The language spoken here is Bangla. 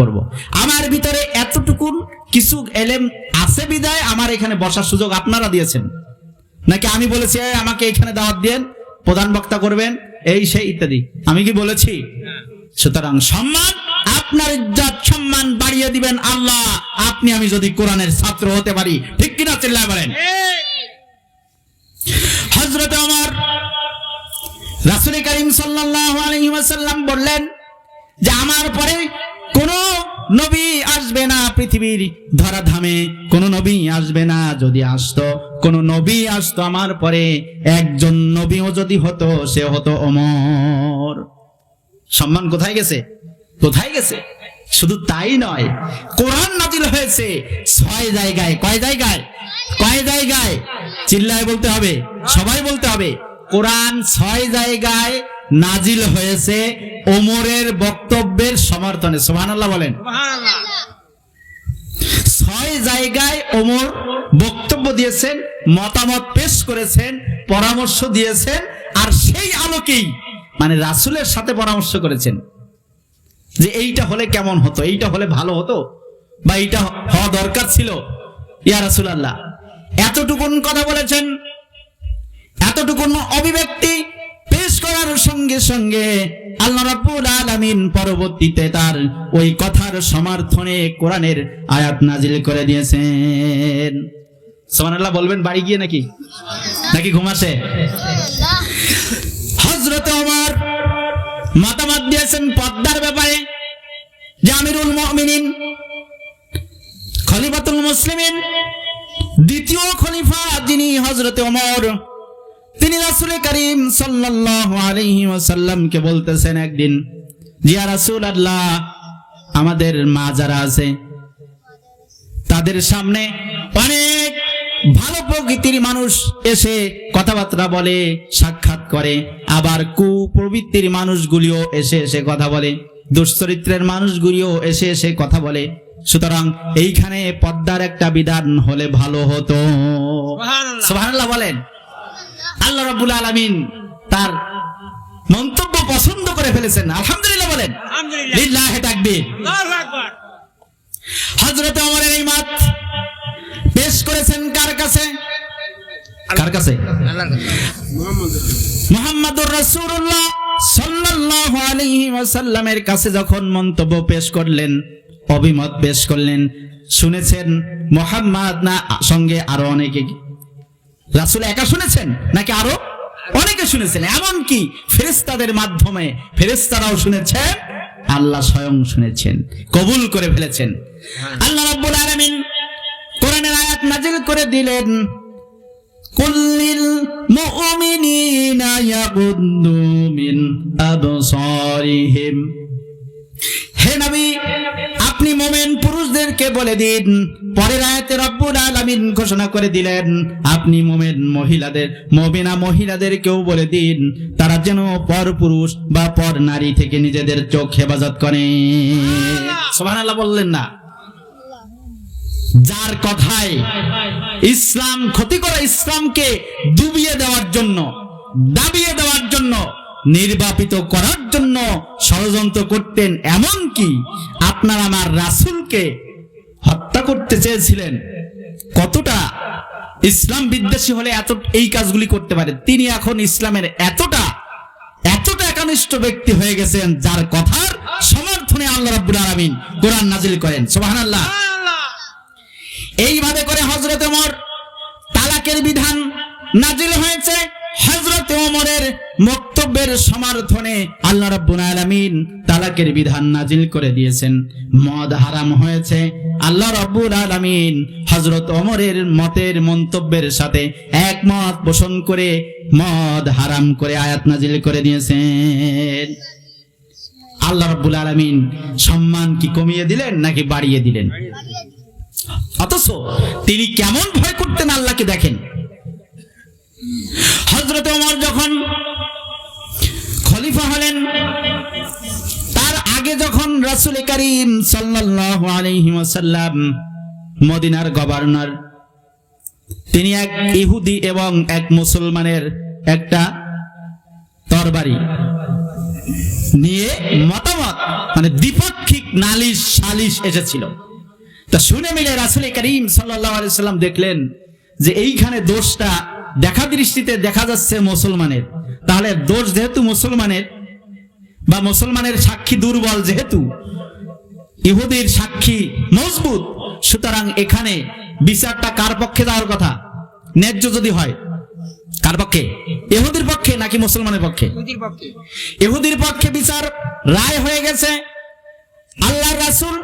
করব আমার ভিতরে এতটুকু কিছু এলেম আছে বিদায়, আমার এখানে বসার সুযোগ আপনারা দিয়েছেন। নাকি আমি বলেছি আমাকে এখানে দাওয়াত দেন প্রধান বক্তা করবেন, এই, সেই, ইত্যাদি। আমি কি বলেছি? সুতরাং সম্মান, আপনার ইজ্জত সম্মান বাড়িয়ে দিবেন আল্লাহ। আপনি, আমি যদি কোরআনের ছাত্র হতে পারি, ঠিক কিনা চিল্লায় বলেন? হজরত আমার রাসুল করিম সাল্লাল্লাহু আলাইহি ওয়াসাল্লাম বললেন যে, আমার পরে কোন নবী আসবে না পৃথিবীর ধরাধামে, কোন নবী আসবে না যদি আসতো, কোন নবী আসতো আমার পরে, একজন নবীও যদি হতো, সে হতো অমর। সম্মান কোথায় গেছে? কোথায় গেছে? শুধু তাই নয়, কোরআন নাজিল হয়েছে ছয় জায়গায়। কয় জায়গায়? কয় জায়গায়? চিল্লায় বলতে হবে, সবাই বলতে হবে, কোরআন ছয় জায়গায় নাজিল হয়েছে ওমরের বক্তব্যের সমর্থনে। সুবহানাল্লাহ বলেন। ছয় জায়গায় ওমর বক্তব্য দিয়েছেন, মতামত পেশ করেছেন, পরামর্শ দিয়েছেন, আর সেই আলোকেই মানে রাসুলের সাথে পরামর্শ করেছেন। যে এইটা হলে কেমন হতো, এইটা হলে ভালো হতো, বা এইটা হওয়া দরকার ছিল। ইয়া রাসুল আল্লাহ এতটুকুন কথা বলেছেন, এতটুকুন অভিব্যক্তি করার সঙ্গে সঙ্গে আল্লাহ রাব্বুল আলামিন পরবর্তীতে তার ওই কথার সমর্থনে কোরআনের আয়াত নাজিল করে দিয়েছেন। সুবহানাল্লাহ, বলবেন বাড়ি গিয়ে নাকি? নাকি ঘুমাসে হযরত ওমর মতামত দিয়েছেন পদ্মার ব্যাপারে। যে আমিরুল মুমিনিন, খলিফাতুল মুসলিমিন, দ্বিতীয় খলিফা যিনি হযরতে ওমর তিনি রাসূল করিম ওয়াসাল্লামকে বলতেছেন একদিন জিয়া রাসূল আল্লাহ আমাদের মা যারা আছে তাদের সামনে অনেক ভালো প্রকৃতির মানুষ এসে কথাবার্তা বলে সাক্ষাৎ করে। আবার কুপ্রবৃত্তির মানুষগুলিও এসে এসে কথা বলে। দুশ্চরিত্রের মানুষগুলিও এসে এসে কথা বলে। সুতরাং এইখানে পদ্মার একটা বিধান হলে ভালো হতো। সুবহানাল্লাহ বলেন। আল্লাহ রাবুল আলমিন তার মন্তব্য পছন্দ করে ফেলেছেন। আলহামদুলিল্লাহ বলেন। আলহামদুলিল্লাহ। লিল্লাহি তাকবীর। হযরত ওমরের এই মত পেশ করেছেন কার কাছে? কার কাছে? মুহাম্মাদুর রাসূলুল্লাহ সাল্লাল্লাহু আলাইহি ওয়াসাল্লামের কাছে যখন মন্তব্য পেশ করলেন অভিমত পেশ করলেন শুনেছেন মোহাম্মদ না সঙ্গে আরও অনেকে রাসূল একা শুনেছেন নাকি আরও? অনেকে শুনেছেন। এমনকি ফেরেস্তাদের মাধ্যমে ফেরেস্তারাও শুনেছেন আল্লাহ স্বয়ং শুনেছেন কবুল করে ফেলেছেন। আল্লাহ রাব্বুল আলামিন কোরআনের আয়াত নাজিল করে দিলেন কুল্লিল মুমিনিনা ইয়াগুদ্দু মিন আবসারিহিম। হে নবী আপনি মোমেন পুরুষদেরকে বলে দিন। পরের আয়াতে রব্বুল আলামিন ঘোষণা করে দিলেন, আপনি মোমেন মহিলাদের মবিনা মহিলাদেরকেও বলে দিন, তারা যেন পর পুরুষ বা পর নারী থেকে নিজেদের চোখ হেফাজত করে। সুবহানাল্লাহ বললেন না? যার কথায় ইসলাম, ক্ষতি করা ইসলামকে ডুবিয়ে দেওয়ার জন্য, দাবিয়ে দেওয়ার জন্য, নির্বাপিত করার জন্য ষড়যন্ত্র করতেন এমন কি আপনার আমার রাসূলকে হত্যা করতে চেয়েছিলেন। কতটা ইসলাম বিদ্বেষী হলে এত এই কাজগুলি করতে পারে? তিনি এখন ইসলামের এতটা এতটা ব্যক্তি হয়ে গেছেন, যার কথার সমর্থনে আল্লাহ রাব্বুল আলামিন কোরআন নাজিল করেন। সুবহানাল্লাহ। এইভাবে করে হজরত ওমর তালাকের বিধান নাজিল হয়েছে। হজরত ওমরের বক্তব্যের সমর্থনে আল্লাহ রাব্বুল আলামিন তালাকের বিধান নাজিল করে দিয়েছেন। মদ হারাম হয়েছে। আল্লাহ রাব্বুল আলামিন হজরত ওমরের মতের মন্তব্যের সাথে একমত পোষণ করে মদ হারাম করে আয়াত নাজিল করে দিয়েছেন। আল্লাহ রাব্বুল আলামিন সম্মান কি কমিয়ে দিলেন নাকি বাড়িয়ে দিলেন? অথচ তিনি কেমন ভয় করতেন আল্লাহকে দেখেন। হজরত ওমর যখন হলেন তার আগে যখন রাসূল করিম সাল্লাল্লাহু আলাইহি ওয়াসাল্লাম মদিনার গভর্নর, তিনি এক ইহুদি এবং এক মুসলমানের একটা তরবারি নিয়ে মতামত মানে দ্বিপাক্ষিক নালিশ সালিশ এসেছিল। তা শুনে মিলে রাসুল করিম সাল্লাম দেখলেন যে এইখানে দোষটা দেখা দৃষ্টিতে দেখা যাচ্ছে মুসলমানের। তাহলে দোষ যেহেতু মুসলমানের বা মুসলমানের সাক্ষী দুর্বল যেহেতু ইহুদির সাক্ষী মজবুত সুতরাং এখানে বিচারটা কার পক্ষে যাওয়ার কথা? ন্যায্য যদি হয় কার পক্ষে? এহুদির পক্ষে নাকি মুসলমানের পক্ষে? এহুদির পক্ষে। ইহুদির পক্ষে বিচার রায় হয়ে গেছে আল্লাহর রাসূল